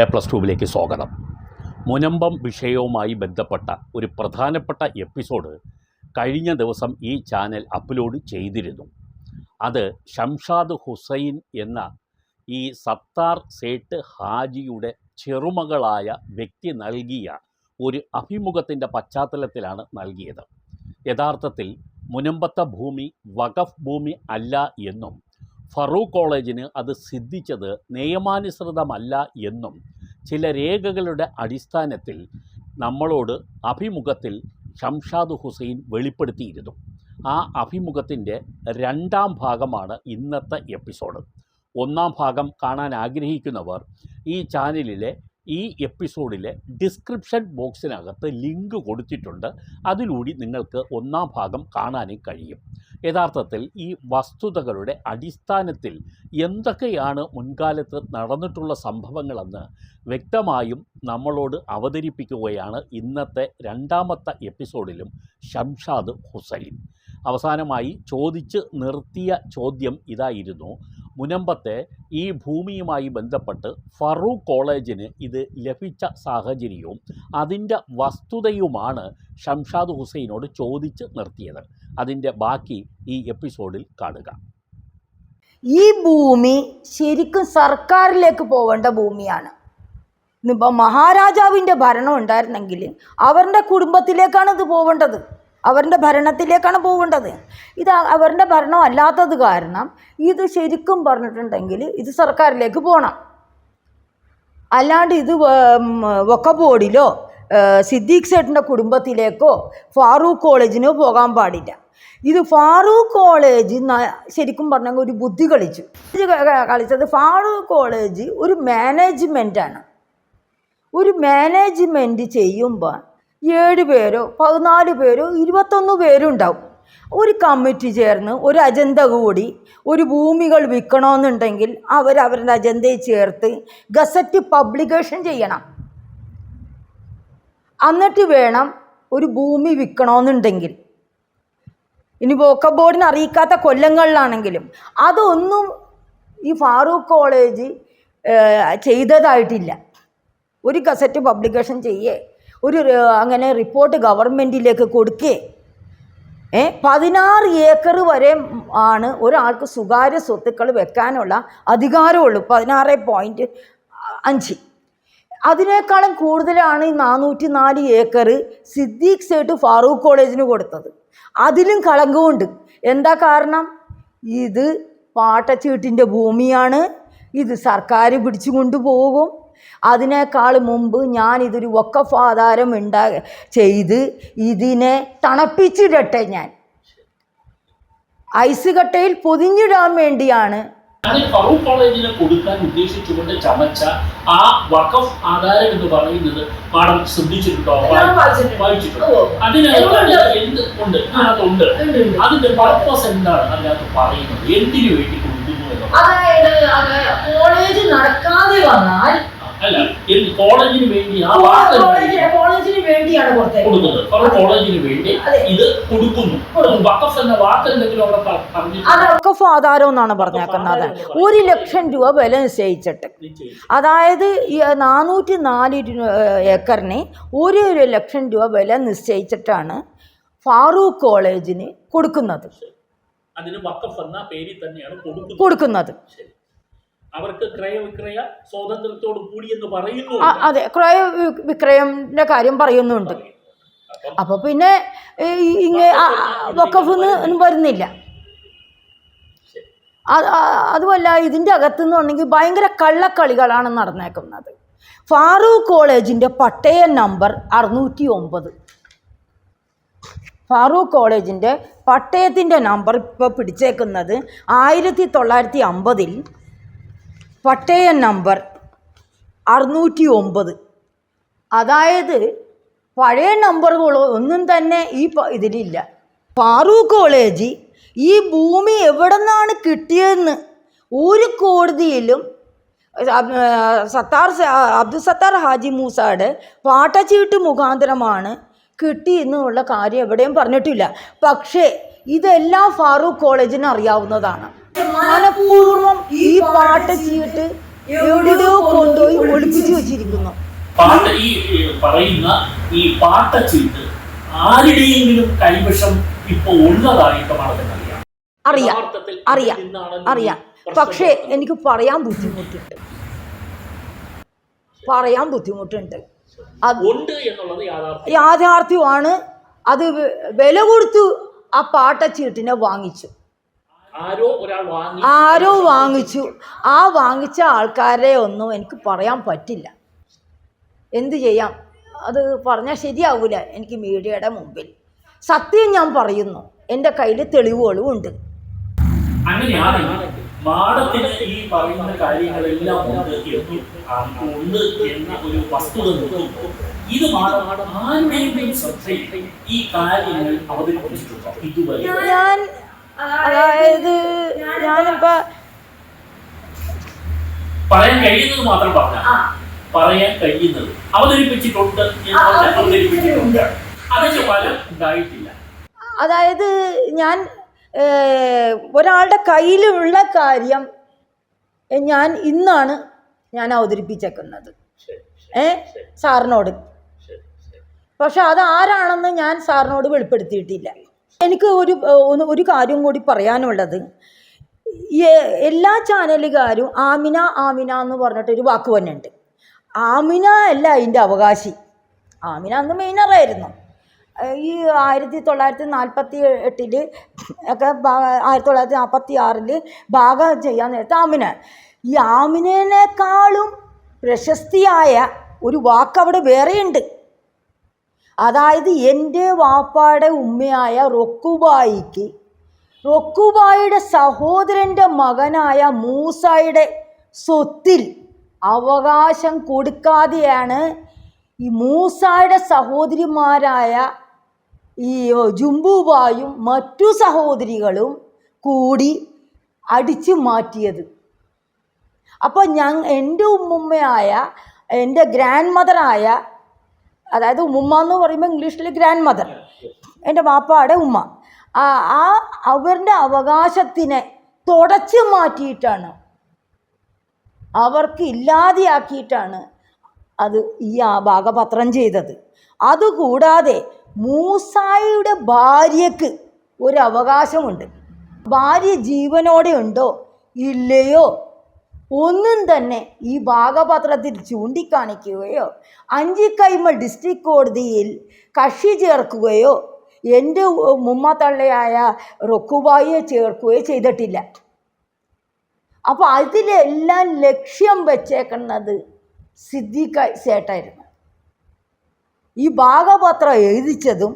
A plus ടുവിലേക്ക് സ്വാഗതം. മുനമ്പം വിഷയവുമായി ബന്ധപ്പെട്ട ഒരു പ്രധാനപ്പെട്ട എപ്പിസോഡ് കഴിഞ്ഞ ദിവസം ഈ ചാനൽ അപ്ലോഡ് ചെയ്തിരുന്നു. അത് ഷംഷാദ് ഹുസൈൻ എന്ന ഈ സത്താർ സേട്ട് ഹാജിയുടെ ചെറുമകളായ വ്യക്തി നൽകിയ ഒരു അഭിമുഖത്തിന്റെ പശ്ചാത്തലത്തിലാണ് നൽകിയത്. യഥാർത്ഥത്തിൽ മുനമ്പത്തെ ഭൂമി വഖഫ് ഭൂമി അല്ല എന്നും ഫറൂഖ് കോളേജിന് അത് സിദ്ധിച്ചത് നിയമാനുസൃതമല്ല എന്നും ചില രേഖകളുടെ അടിസ്ഥാനത്തിൽ നമ്മളോട് അഭിമുഖത്തിൽ ഷംഷാദ് ഹുസൈൻ വെളിപ്പെടുത്തിയിരുന്നു. ആ അഭിമുഖത്തിന്റെ രണ്ടാം ഭാഗമാണ് ഇന്നത്തെ എപ്പിസോഡ്. ഒന്നാം ഭാഗം കാണാൻ ആഗ്രഹിക്കുന്നവർ ഈ ചാനലിലെ ഈ എപ്പിസോഡിലെ ഡിസ്ക്രിപ്ഷൻ ബോക്സിനകത്ത് ലിങ്ക് കൊടുത്തിട്ടുണ്ട്. അതിലൂടെ നിങ്ങൾക്ക് ഒന്നാം ഭാഗം കാണാനും കഴിയും. യഥാർത്ഥത്തിൽ ഈ വസ്തുതകളുടെ അടിസ്ഥാനത്തിൽ എന്തൊക്കെയാണ് മുൻകാലത്ത് നടന്നിട്ടുള്ള സംഭവങ്ങളെന്ന് വ്യക്തമായും നമ്മളോട് അവതരിപ്പിക്കുകയാണ് ഇന്നത്തെ രണ്ടാമത്തെ എപ്പിസോഡിലും ഷംഷാദ് ഹുസൈൻ. അവസാനമായി ചോദിച്ച് നിർത്തിയ ചോദ്യം ഇതായിരുന്നു. മുനമ്പത്തെ ഈ ഭൂമിയുമായി ബന്ധപ്പെട്ട് ഫറൂഖ് കോളേജിന് ഇത് ലഭിച്ച സാഹചര്യവും അതിന്റെ വസ്തുതയുമാണ് ഷംഷാദ് ഹുസൈനോട് ചോദിച്ച് നിർത്തിയത്. അതിന്റെ ബാക്കി ഈ എപ്പിസോഡിൽ കാണുക. ഈ ഭൂമി ശരിക്കും സർക്കാരിലേക്ക് പോവേണ്ട ഭൂമിയാണ്. ഇന്നിപ്പോൾ മഹാരാജാവിന്റെ ഭരണം ഉണ്ടായിരുന്നെങ്കിൽ അവരുടെ കുടുംബത്തിലേക്കാണ് ഇത് പോവേണ്ടത്. അവരുടെ ഭരണത്തിലേക്കാണ് പോകേണ്ടത് ഇത് അവരുടെ ഭരണം അല്ലാത്തത് കാരണം ഇത് ശരിക്കും പറഞ്ഞിട്ടുണ്ടെങ്കിൽ ഇത് സർക്കാരിലേക്ക് പോകണം അല്ലാണ്ട് ഇത് ഒക്കെ ബോർഡിലോ സിദ്ദീഖ് സേട്ടിന്റെ കുടുംബത്തിലേക്കോ ഫാറൂഖ് കോളേജിനോ പോകാൻ പാടില്ല. ഇത് ഫാറൂഖ് കോളേജ് ശരിക്കും പറഞ്ഞെങ്കിൽ ഒരു ബുദ്ധി കളിച്ചു. കളിച്ചത് ഫാറൂഖ് കോളേജ് ഒരു മാനേജ്മെന്റാണ് ഒരു മാനേജ്മെന്റ് ചെയ്യുമ്പോൾ ഏഴ് പേരോ പതിനാല് പേരോ ഇരുപത്തൊന്ന് പേരും ഉണ്ടാവും ഒരു കമ്മിറ്റി ചേർന്ന് ഒരു അജണ്ട കൂടി ഒരു ഭൂമികൾ വിൽക്കണമെന്നുണ്ടെങ്കിൽ അവർ അവരുടെ അജണ്ടയിൽ ചേർത്ത് ഗസറ്റ് പബ്ലിക്കേഷൻ ചെയ്യണം. എന്നിട്ട് വേണം ഒരു ഭൂമി വിൽക്കണമെന്നുണ്ടെങ്കിൽ. ഇനി വോക്ക ബോർഡിനെ അറിയിക്കാത്ത കൊല്ലങ്ങളിലാണെങ്കിലും അതൊന്നും ഈ ഫാറൂഖ് കോളേജ് ചെയ്തതായിട്ടില്ല. ഒരു ഗസറ്റ് പബ്ലിക്കേഷൻ ചെയ്യേ. ഒരു അങ്ങനെ റിപ്പോർട്ട് ഗവൺമെന്റിലേക്ക് കൊടുക്കേ. ഏ പതിനാറ് ഏക്കർ വരെ ആണ് ഒരാൾക്ക് സ്വകാര്യ സ്വത്തുക്കൾ വെക്കാനുള്ള അധികാരമുള്ളൂ. പതിനാറ് പോയിന്റ് അഞ്ച്. അതിനേക്കാളും കൂടുതലാണ് ഈ നാനൂറ്റി നാല് ഏക്കർ സിദ്ദീഖ് സേട്ട് ഫാറൂഖ് കോളേജിന് കൊടുത്തത്. അതിലും കളങ്കമുണ്ട് എന്താ കാരണം? ഇത് പാട്ടച്ചീട്ടിന്റെ ഭൂമിയാണ്. ഇത് സർക്കാർ പിടിച്ചു കൊണ്ടുപോകും. അതിനേക്കാൾ മുമ്പ് ഞാൻ ഇതൊരു വക്കഫ് ആധാരം ഉണ്ടാ ചെയ്ത് ഇതിനെ തണുപ്പിച്ചിടട്ടെ ഞാൻ. ഐസ് കട്ടയിൽ പൊതിഞ്ഞിടാൻ വേണ്ടിയാണ്. ഫറൂഖ് കോളേജിന് കൊടുക്കാൻ ഉദ്ദേശിച്ചുകൊണ്ട് ചമച്ച ആ വഖഫ് ആധാരം എന്ന് പറയുന്നത് മാഡം ശ്രദ്ധിച്ചിട്ടുണ്ടോ? ഞാൻ വായിച്ചിട്ടുണ്ട്. വായിച്ചിട്ടുണ്ടോ. അതിനകത്ത് ഉണ്ട്. എന്ത് ഉണ്ട്? അതിനകത്തുണ്ട് അതിന്റെ പർപ്പസ് എന്താണ് അതിനകത്ത് പറയുന്നത്? എന്തിനു വേണ്ടി കൊടുക്കുന്നു അതായത് അത് കോളേജ് നടക്കാതെ വന്നാൽ അല്ല ഇത് കോളേജിന് വേണ്ടി കോളേജിന് വേണ്ടിയാണ് കൊടുക്കുന്നത്. കോളേജിന് വേണ്ടി. ഇത് കൊടുക്കുന്നു. വഖഫ് എന്ന അവിടെ ആധാരം എന്നാണ് പറഞ്ഞേക്കുന്നത്. ഒരു ലക്ഷം രൂപ വില നിശ്ചയിച്ചിട്ട്. അതായത് നാനൂറ്റി നാല് ഏക്കറിന് ഒരു ഒരു ലക്ഷം രൂപ വില നിശ്ചയിച്ചിട്ടാണ് ഫാറൂഖ് കോളേജിന് കൊടുക്കുന്നത്. കൊടുക്കുന്നത്. അവർക്ക് ക്രയവിക്രയ സ്വാതന്ത്ര്യത്തോട് കൂടി എന്ന് പറയുന്നു. അതെ. ക്രയ വിക്രയന്റെ കാര്യം പറയുന്നുണ്ട്. അപ്പൊ പിന്നെ ഇങ്ങനെ വക്കഫ് വരുന്നില്ല. അതുമല്ല ഇതിന്റെ അകത്തുനിന്ന് പറഞ്ഞെങ്കിൽ ഭയങ്കര കള്ളക്കളികളാണ് നടന്നേക്കുന്നത്. ഫാറൂഖ് കോളേജിന്റെ പട്ടയ നമ്പർ അറുന്നൂറ്റി ഒമ്പത് ഫാറൂഖ് കോളേജിന്റെ പട്ടയത്തിന്റെ നമ്പർ ഇപ്പോൾ പിടിച്ചേക്കുന്നത് ആയിരത്തി തൊള്ളായിരത്തി അമ്പതിൽ പട്ടയ നമ്പർ അറുന്നൂറ്റി ഒമ്പത് അതായത് പഴയ നമ്പറുകളോ ഒന്നും തന്നെ ഈ ഇതിലില്ല. ഫാറൂഖ് കോളേജ് ഈ ഭൂമി എവിടെ നിന്നാണ് കിട്ടിയതെന്ന് ഒരു കോടതിയിലും സത്താർ അബ്ദുൽ സത്താർ ഹാജി മൂസയുടെ പാട്ടച്ചീട്ട് മുഖാന്തരമാണ് കിട്ടി എന്നുള്ള കാര്യം എവിടെയും പറഞ്ഞിട്ടില്ല. പക്ഷേ ഇതെല്ലാം ഫാറൂഖ് കോളേജിന് അറിയാവുന്നതാണ്. മനഃപൂർവം ഈ പാട്ട് ചെയ്തിട്ട് എവിടെയോ കൊണ്ടുപോയി ഒളിപ്പിച്ചു വെച്ചിരിക്കുന്നു. പാട്ട് ഈ പറയുന്ന ഈ പാട്ടച്ചീട്ട് ആരുടെയെങ്കിലും കൈവശം ഇപ്പൊ ഉള്ളതായിട്ട് മാഡത്തിന് അറിയാം അറിയാം അറിയാം. പക്ഷേ എനിക്ക് പറയാൻ ബുദ്ധിമുട്ടുണ്ട്. പറയാൻ ബുദ്ധിമുട്ടുണ്ട്. യാഥാർത്ഥ്യമാണ്. അത് വില കൊടുത്തു ആ പാട്ടച്ചീട്ടിനെ വാങ്ങിച്ചു. ആരോ വാങ്ങിച്ചു. ആ വാങ്ങിച്ച ആൾക്കാരെ ഒന്നും എനിക്ക് പറയാൻ പറ്റില്ല. എന്തു ചെയ്യാം? അത് പറഞ്ഞാൽ ശരിയാവില്ല എനിക്ക് മീഡിയയുടെ മുമ്പിൽ. സത്യം ഞാൻ പറയുന്നു എന്റെ കയ്യിൽ തെളിവുകളും ഉണ്ട് അങ്ങനെയാണെങ്കിൽ മാഡത്തിന് ഈ പറയുന്ന കാര്യങ്ങളെല്ലാം ഉണ്ട് എന്നും ആ, ഉണ്ട് എന്ന ഒരു വസ്തുത നോക്കുമ്പോൾ ഇത് മാഡം ആരുടെയും ശ്രദ്ധയിൽ ഈ കാര്യങ്ങൾ അവതരിപ്പിച്ചിട്ടുണ്ടോ? ഇതുവരെ. ഞാൻ അതായത് ഞാനിപ്പോ പറയാൻ കഴിയുന്നത് മാത്രം പറഞ്ഞാൽ പറയാൻ കഴിയുന്നത്. അവതരിപ്പിച്ചിട്ടുണ്ട് ഫലം ഉണ്ടായിട്ടില്ല. അതായത് ഞാൻ ഒരാളുടെ കയ്യിലുള്ള കാര്യം ഞാൻ ഇന്നാണ് ഞാൻ അവതരിപ്പിച്ചേക്കുന്നത്. ഏ? സാറിനോട്. പക്ഷെ അത് ആരാണെന്ന് ഞാൻ സാറിനോട് വെളിപ്പെടുത്തിയിട്ടില്ല. എനിക്ക് ഒരു ഒരു കാര്യം കൂടി പറയാനുള്ളത്. എല്ലാ ചാനലുകാരും ആമിന ആമിന എന്ന് പറഞ്ഞിട്ട് ഒരു വാക്ക് തന്നെയുണ്ട് ആമിന അല്ല അതിന്റെ അവകാശി. ആമിന അന്ന് മെയിനറായിരുന്നു ഈ ആയിരത്തി തൊള്ളായിരത്തി നാൽപ്പത്തി എട്ടിൽ ഒക്കെ ആയിരത്തി തൊള്ളായിരത്തി നാൽപ്പത്തി ആറിൽ ഭാഗം ചെയ്യാൻ നേരത്തെ ആമിന. ഈ ആമിനേക്കാളും പ്രശസ്തിയായ ഒരു വാക്ക് അവിടെ വേറെയുണ്ട്. അതായത് എന്റെ വാപ്പാടെ ഉമ്മയായ റൊക്കുബായിക്ക് റൊക്കുബായിയുടെ സഹോദരന്റെ മകനായ മൂസായുടെ സ്വത്തിൽ അവകാശം കൊടുക്കാതെയാണ് ഈ മൂസായുടെ സഹോദരിമാരായ ഈ ജുംബുബായും മറ്റു സഹോദരികളും കൂടി അടിച്ചു മാറ്റിയത്. അപ്പോൾ ഞാൻ എന്റെ ഉമ്മുമ്മയായ എന്റെ ഗ്രാൻഡ് മദറായ അതായത് ഉമ്മ എന്ന് പറയുമ്പോൾ ഇംഗ്ലീഷിൽ ഗ്രാൻഡ് മദർ എന്റെ വാപ്പാടെ ഉമ്മ. ആ അവരുടെ അവകാശത്തിനെ തുടച്ചു മാറ്റിയിട്ടാണ്. അവർക്ക് ഇല്ലാതെയാക്കിയിട്ടാണ് അത് ഈ ആ ഭാഗപത്രം ചെയ്തത്. അതുകൂടാതെ മൂസായിയുടെ ഭാര്യക്ക് ഒരു അവകാശമുണ്ട്. ഭാര്യ ജീവനോടെ ഉണ്ടോ ഇല്ലയോ? ഒന്നും തന്നെ ഈ ഭാഗപത്രത്തിൽ ചൂണ്ടിക്കാണിക്കുകയോ അഞ്ചിക്കൈമ ഡിസ്ട്രിക്ട് കോടതിയിൽ കക്ഷി ചേർക്കുകയോ എന്റെ മുമ്മത്തള്ളയായ റൊക്കുബായിയെ ചേർക്കുകയോ ചെയ്തിട്ടില്ല. അപ്പോൾ അതിലെല്ലാം ലക്ഷ്യം വെച്ചേക്കുന്നത് സിദ്ദീഖ സേട്ടായിരുന്നു. ഈ ഭാഗപത്രം എഴുതിച്ചതും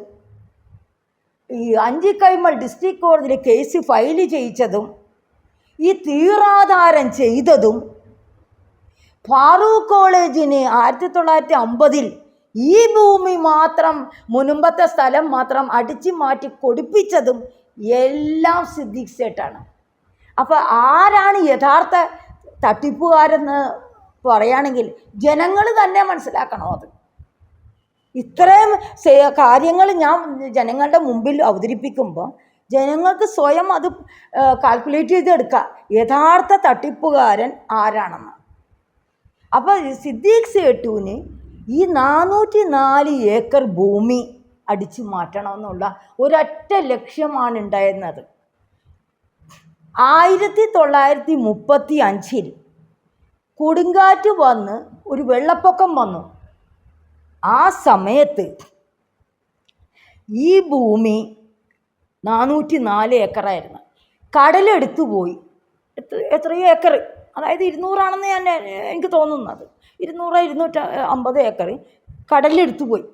ഈ അഞ്ചിക്കൈമൾ ഡിസ്ട്രിക്ട് കോടതിയിൽ കേസ് ഫയൽ ചെയ്യിച്ചതും ഈ തീറാധാരം ചെയ്തതും ഫാറൂഖ് കോളേജിന് ആയിരത്തി തൊള്ളായിരത്തി അമ്പതിൽ ഈ ഭൂമി മാത്രം മുൻപത്തെ സ്ഥലം മാത്രം അടിച്ചു മാറ്റി കൊടുപ്പിച്ചതും എല്ലാം സിദ്ദീഖ് സേട്ടാണ്. അപ്പോൾ ആരാണ് യഥാർത്ഥ തട്ടിപ്പുകാരെന്ന് പറയുകയാണെങ്കിൽ ജനങ്ങൾ തന്നെ മനസ്സിലാക്കണം അത്. ഇത്രയും കാര്യങ്ങൾ ഞാൻ ജനങ്ങളുടെ മുമ്പിൽ അവതരിപ്പിക്കുമ്പോൾ ജനങ്ങൾക്ക് സ്വയം അത് കാൽക്കുലേറ്റ് ചെയ്തെടുക്കുക. യഥാർത്ഥ തട്ടിപ്പുകാരൻ ആരാണെന്ന്. അപ്പോൾ സിദ്ദീഖ് സേട്ടുവിന് ഈ നാനൂറ്റി നാല് ഏക്കർ ഭൂമി അടിച്ചു മാറ്റണമെന്നുള്ള ഒരൊറ്റ ലക്ഷ്യമാണ് ഉണ്ടായിരുന്നത്. ആയിരത്തി തൊള്ളായിരത്തി മുപ്പത്തി അഞ്ചിൽ കൊടുങ്കാറ്റ് വന്ന് ഒരു വെള്ളപ്പൊക്കം വന്നു. ആ സമയത്ത് ഈ ഭൂമി നാനൂറ്റി നാല് ഏക്കറായിരുന്നു. കടലെടുത്തു പോയി. എത്ര എത്രയോ ഏക്കർ. അതായത് ഇരുന്നൂറാണെന്ന് ഞാൻ എനിക്ക് തോന്നുന്നത്. ഇരുന്നൂറ് ഇരുന്നൂറ്റ അമ്പത് ഏക്കർ കടലെടുത്തു പോയി.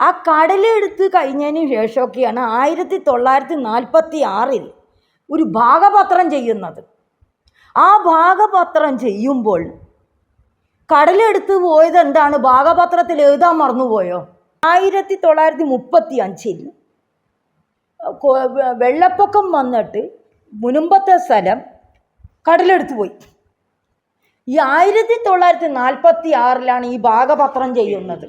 ആ കടലെടുത്ത് കഴിഞ്ഞതിന് ശേഷമൊക്കെയാണ് ആയിരത്തി തൊള്ളായിരത്തി നാൽപ്പത്തി ആറിൽ ഒരു ഭാഗപത്രം ചെയ്യുന്നത്. ആ ഭാഗപത്രം ചെയ്യുമ്പോൾ കടലെടുത്ത് പോയത് എന്താണ് ഭാഗപത്രത്തിൽ എഴുതാൻ മറന്നുപോയോ? ആയിരത്തി തൊള്ളായിരത്തി മുപ്പത്തി അഞ്ചിൽ വെള്ളപ്പൊക്കം വന്നിട്ട് മുനുമ്പത്തെ സ്ഥലം കടലെടുത്ത് പോയി. ഈ ആയിരത്തി തൊള്ളായിരത്തി നാൽപ്പത്തി ആറിലാണ് ഈ ഭാഗപത്രം ചെയ്യുന്നത്.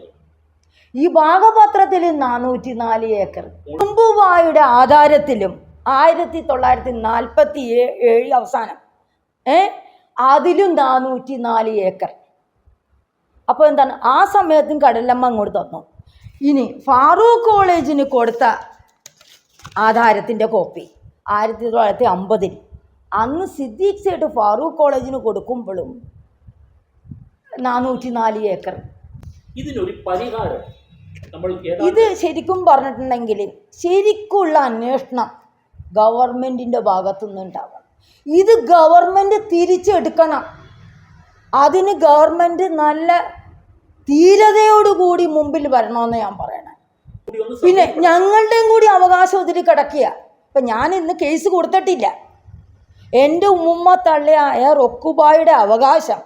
ഈ ഭാഗപത്രത്തിൽ നാനൂറ്റി നാല് ഏക്കർ. കുമ്പുവായുടെ ആധാരത്തിലും ആയിരത്തി തൊള്ളായിരത്തി നാൽപ്പത്തി ഏഴ് അവസാനം. ഏ? അതിലും നാനൂറ്റി നാല് ഏക്കർ. അപ്പോൾ എന്താണ്? ആ സമയത്തും കടലമ്മ അങ്ങോട്ട് തന്നു. ഇനി ഫാറൂഖ് കോളേജിന് കൊടുത്ത ആധാരത്തിന്റെ കോപ്പി. ആയിരത്തി തൊള്ളായിരത്തി അമ്പതിൽ. അന്ന് സിദ്ദീഖ് സേട്ട് ഫാറൂഖ് കോളേജിന് കൊടുക്കുമ്പോഴും നാനൂറ്റി നാല് ഏക്കർ. ഇതിനൊരു പരിഹാരം ഇത് ശരിക്കും പറഞ്ഞിട്ടുണ്ടെങ്കിൽ ശരിക്കുള്ള അന്വേഷണം ഗവൺമെന്റിന്റെ ഭാഗത്തു നിന്നുണ്ടാവണം ഇത് ഗവൺമെന്റ് തിരിച്ചെടുക്കണം. അതിന് ഗവൺമെന്റ് നല്ല ധീരതയോടുകൂടി മുമ്പിൽ വരണമെന്ന് ഞാൻ പറയാം പിന്നെ ഞങ്ങളുടെയും കൂടി അവകാശം ഇതിൽ കിടക്കുക ഇപ്പം ഞാൻ ഇന്ന് കേസ് കൊടുത്തിട്ടില്ല. എന്റെ ഉമ്മ തള്ളിയായ റൊക്കുബായുടെ അവകാശം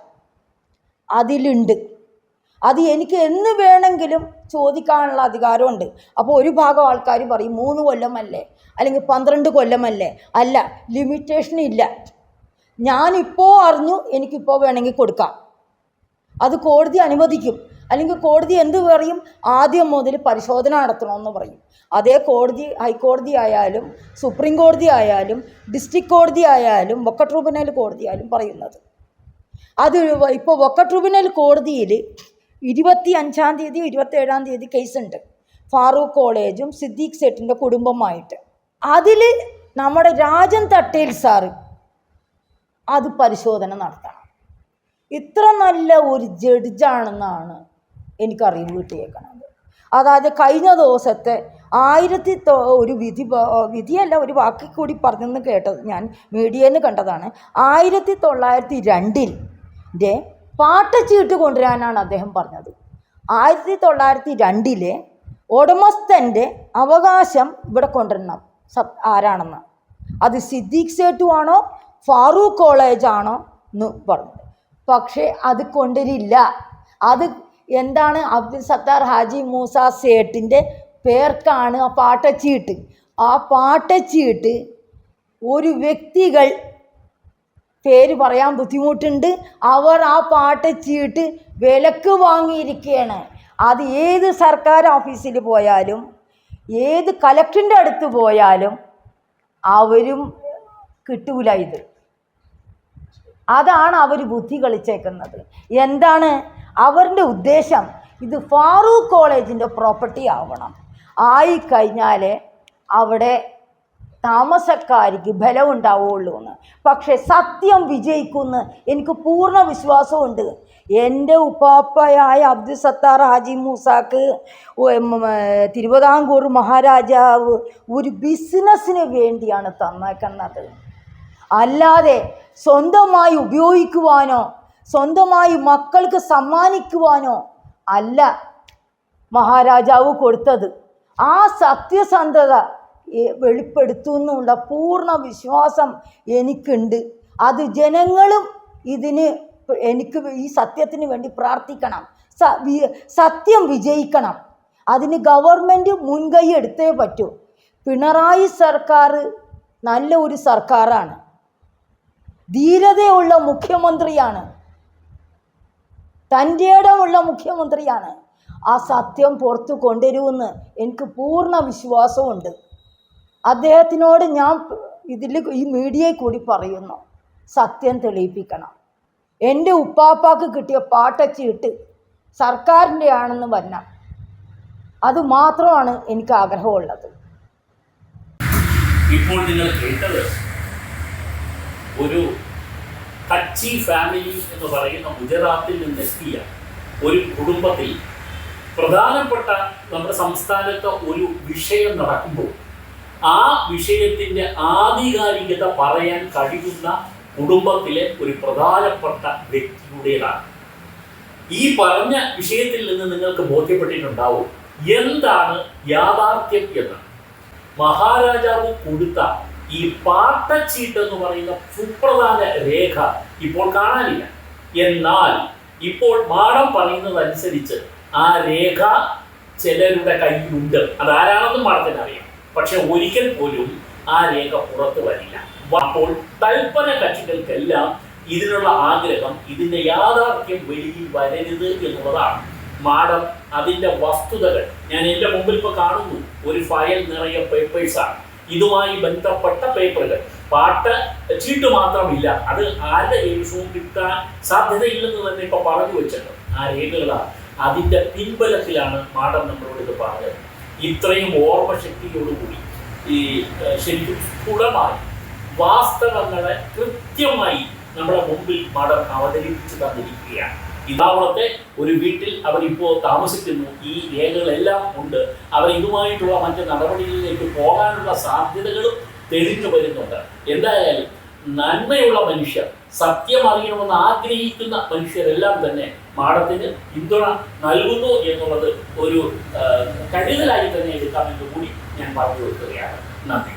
അതിലുണ്ട്. അത് എനിക്ക് എന്ന് വേണമെങ്കിലും ചോദിക്കാനുള്ള അധികാരമുണ്ട്. അപ്പോൾ ഒരു ഭാഗം ആൾക്കാർ പറയും മൂന്ന് കൊല്ലമല്ലേ? അല്ലെങ്കിൽ പന്ത്രണ്ട് കൊല്ലമല്ലേ? അല്ല ലിമിറ്റേഷൻ ഇല്ല. ഞാനിപ്പോൾ അറിഞ്ഞു എനിക്കിപ്പോൾ വേണമെങ്കിൽ കൊടുക്കാം. അത് കോടതി അനുവദിക്കും. അല്ലെങ്കിൽ കോടതി എന്ത് പറയും? ആദ്യം മുതൽ പരിശോധന നടത്തണമെന്ന് പറയും. അതേ കോടതി ഹൈക്കോടതി ആയാലും സുപ്രീം കോടതി ആയാലും ഡിസ്ട്രിക്ട് കോടതി ആയാലും വക്ക ട്രിബ്യൂണൽ കോടതി ആയാലും പറയുന്നത്. അത് ഇപ്പോൾ വക്ക ട്രിബ്യൂണൽ കോടതിയിൽ ഇരുപത്തി അഞ്ചാം തീയതി ഇരുപത്തേഴാം തീയതി കേസുണ്ട്. ഫാറൂഖ് കോളേജും സിദ്ദീഖ് സെട്ടിന്റെ കുടുംബമായിട്ട്. അതിൽ നമ്മുടെ രാജൻ തട്ടേൽ സാറ് അത് പരിശോധന നടത്തണം. ഇത്ര നല്ല ഒരു ജഡ്ജാണെന്നാണ് എനിക്കറിവ് കിട്ടിയേക്കണത്. അതായത് കഴിഞ്ഞ ദിവസത്തെ ആയിരത്തി ഒരു വിധി വിധിയല്ല ഒരു വാക്കിൽ കൂടി പറഞ്ഞെന്ന് കേട്ടത് ഞാൻ മീഡിയയിൽ നിന്ന് കണ്ടതാണ്. ആയിരത്തി തൊള്ളായിരത്തി രണ്ടിന്റെ പാട്ടച്ചീട്ട് കൊണ്ടുവരാനാണ് അദ്ദേഹം പറഞ്ഞത്. ആയിരത്തി തൊള്ളായിരത്തി രണ്ടിലെ ഉടമസ്ഥന്റെ അവകാശം ഇവിടെ കൊണ്ടുവരണം. സത് ആരാണെന്ന്. അത് സിദ്ദീഖ് സേട്ടു ആണോ ഫാറൂഖ് കോളേജാണോ എന്ന് പറഞ്ഞു. പക്ഷേ അത് കൊണ്ടുവരില്ല. അത് എന്താണ് അബ്ദുൽ സത്താർ ഹാജി മൂസ സേട്ടിന്റെ പേർക്കാണ് ആ പാട്ടച്ചീട്ട്. ആ പാട്ടച്ചീട്ട് ഒരു വ്യക്തികൾ പേര് പറയാൻ ബുദ്ധിമുട്ടുണ്ട്. അവർ ആ പാട്ടച്ചീട്ട് വിലക്ക് വാങ്ങിയിരിക്കുകയാണ്. അത് ഏത് സർക്കാർ ഓഫീസിൽ പോയാലും ഏത് കലക്ടറിന്റെ അടുത്ത് പോയാലും അവരും കിട്ടൂല ഇത്. അതാണ് അവർ ബുദ്ധി കളിച്ചേക്കുന്നത്. എന്താണ് അവരുടെ ഉദ്ദേശം ഇത് ഫാറൂഖ് കോളേജിന്റെ പ്രോപ്പർട്ടി ആവണം. ആയിക്കഴിഞ്ഞാൽ അവിടെ താമസക്കാർക്ക് ബലം ഉണ്ടാവുള്ളൂ എന്ന്. പക്ഷെ സത്യം വിജയിക്കുമെന്ന് എനിക്ക് പൂർണ വിശ്വാസമുണ്ട്. എന്റെ ഉപ്പാപ്പയായ അബ്ദുൽ സത്താർ ഹാജി മൂസാക്ക് തിരുവിതാംകൂർ മഹാരാജാവ് ഒരു ബിസിനസ്സിന് വേണ്ടിയാണ് തന്നേക്കുന്നത്. അല്ലാതെ സ്വന്തമായി ഉപയോഗിക്കുവാനോ സ്വന്തമായി മക്കൾക്ക് സമ്മാനിക്കുവാനോ അല്ല മഹാരാജാവ് കൊടുത്തത്. ആ സത്യസന്ധത വെളിപ്പെടുത്തുന്നുള്ള പൂർണ വിശ്വാസം എനിക്കുണ്ട്. അത് ജനങ്ങളും ഇതിന് എനിക്ക് ഈ സത്യത്തിന് വേണ്ടി പ്രാർത്ഥിക്കണം. സത്യം വിജയിക്കണം. അതിന് ഗവൺമെന്റ് മുൻകൈ എടുത്തേ പറ്റൂ. പിണറായി സർക്കാർ നല്ല ഒരു സർക്കാരാണ്. ധീരതയുള്ള മുഖ്യമന്ത്രിയാണ്. തന്റെ ഇടമുള്ള മുഖ്യമന്ത്രിയാണ്. ആ സത്യം പുറത്തു കൊണ്ടുവരുമെന്ന് എനിക്ക് പൂർണ വിശ്വാസമുണ്ട്. അദ്ദേഹത്തിനോട് ഞാൻ ഇതിൽ ഈ മീഡിയയിൽ കൂടി പറയുന്നു. സത്യം തെളിയിപ്പിക്കണം. എന്റെ ഉപ്പാപ്പാക്ക് കിട്ടിയ പാട്ടച്ചീട്ട് സർക്കാരിന്റെ ആണെന്ന് വന്ന അത് മാത്രമാണ് എനിക്ക് ആഗ്രഹമുള്ളത്. ഇപ്പോൾ നിങ്ങൾ കേട്ടത് ഒരു കച്ചി ഫാമിലി എന്ന് പറയുന്ന ഗുജറാത്തിൽ നിന്നെത്തിയ ഒരു കുടുംബത്തിൽ പ്രധാനപ്പെട്ട നമ്മുടെ സംസ്ഥാനത്ത് ഒരു വിഷയം നടക്കുമ്പോൾ ആ വിഷയത്തിന്റെ ആധികാരികത പറയാൻ കഴിയുന്ന കുടുംബത്തിലെ ഒരു പ്രധാനപ്പെട്ട വ്യക്തിയുടേതാണ്. ഈ പറഞ്ഞ വിഷയത്തിൽ നിന്ന് നിങ്ങൾക്ക് ബോധ്യപ്പെട്ടിട്ടുണ്ടാവും എന്താണ് യാഥാർത്ഥ്യം എന്ന്. മഹാരാജാവ് കൊടുത്ത ഈ പാട്ടച്ചീട്ട് എന്ന് പറയുന്ന സുപ്രധാന രേഖ ഇപ്പോൾ കാണാനില്ല. എന്നാൽ ഇപ്പോൾ മാഡം പറയുന്നതനുസരിച്ച് ആ രേഖ ചിലരുടെ കയ്യിലുണ്ട്. അതാരാണെന്ന് മാഡത്തിന് അറിയാം. പക്ഷെ ഒരിക്കൽ പോലും ആ രേഖ പുറത്തു വരില്ല. അപ്പോൾ തൽപ്പന കക്ഷികൾക്കെല്ലാം ഇതിനുള്ള ആഗ്രഹം ഇതിന്റെ യാഥാർത്ഥ്യം വെളിയിൽ വരരുത് എന്നുള്ളതാണ്. മാഡം അതിന്റെ വസ്തുതകൾ ഞാൻ എന്റെ മുമ്പിൽ ഇപ്പോൾ കാണുന്നു. ഒരു ഫയൽ നിറയെ പേപ്പേഴ്സാണ് ഇതുമായി ബന്ധപ്പെട്ട പേപ്പറുകൾ. പാട്ട് ചീട്ട് മാത്രമില്ല അത് ആരുടെ രേഖവും കിട്ടാൻ സാധ്യതയില്ലെന്ന് തന്നെ ഇപ്പൊ പറഞ്ഞു വെച്ചിട്ടുണ്ട്. ആ രേഖകളാണ് അതിന്റെ പിൻബലത്തിലാണ് മാഡം നമ്മളോട് ഇത് പറഞ്ഞത്. ഇത്രയും ഓർമ്മശക്തിയോടുകൂടി ഈ ശരിക്കും സ്ഫുടമായി വാസ്തവങ്ങളെ കൃത്യമായി നമ്മുടെ മുമ്പിൽ മാഡം അവതരിപ്പിച്ചു തന്നിരിക്കുകയാണ്. ഇതാവളത്തെ ഒരു വീട്ടിൽ അവരിപ്പോൾ താമസിക്കുന്നു. ഈ രേഖകളെല്ലാം ഉണ്ട്. അവർ ഇതുമായിട്ടുള്ള മറ്റ് നടപടികളിലേക്ക് പോകാനുള്ള സാധ്യതകളും തെളിഞ്ഞു വരുന്നുണ്ട്. എന്തായാലും നന്മയുള്ള മനുഷ്യർ സത്യം അറിയണമെന്ന് ആഗ്രഹിക്കുന്ന മനുഷ്യരെല്ലാം തന്നെ മാഡത്തിന് പിന്തുണ നൽകുന്നു എന്നുള്ളത് ഒരു കഴിതലായി തന്നെ എടുക്കാമെന്ന് കൂടി ഞാൻ പറഞ്ഞു കൊടുക്കുകയാണ്. നന്ദി.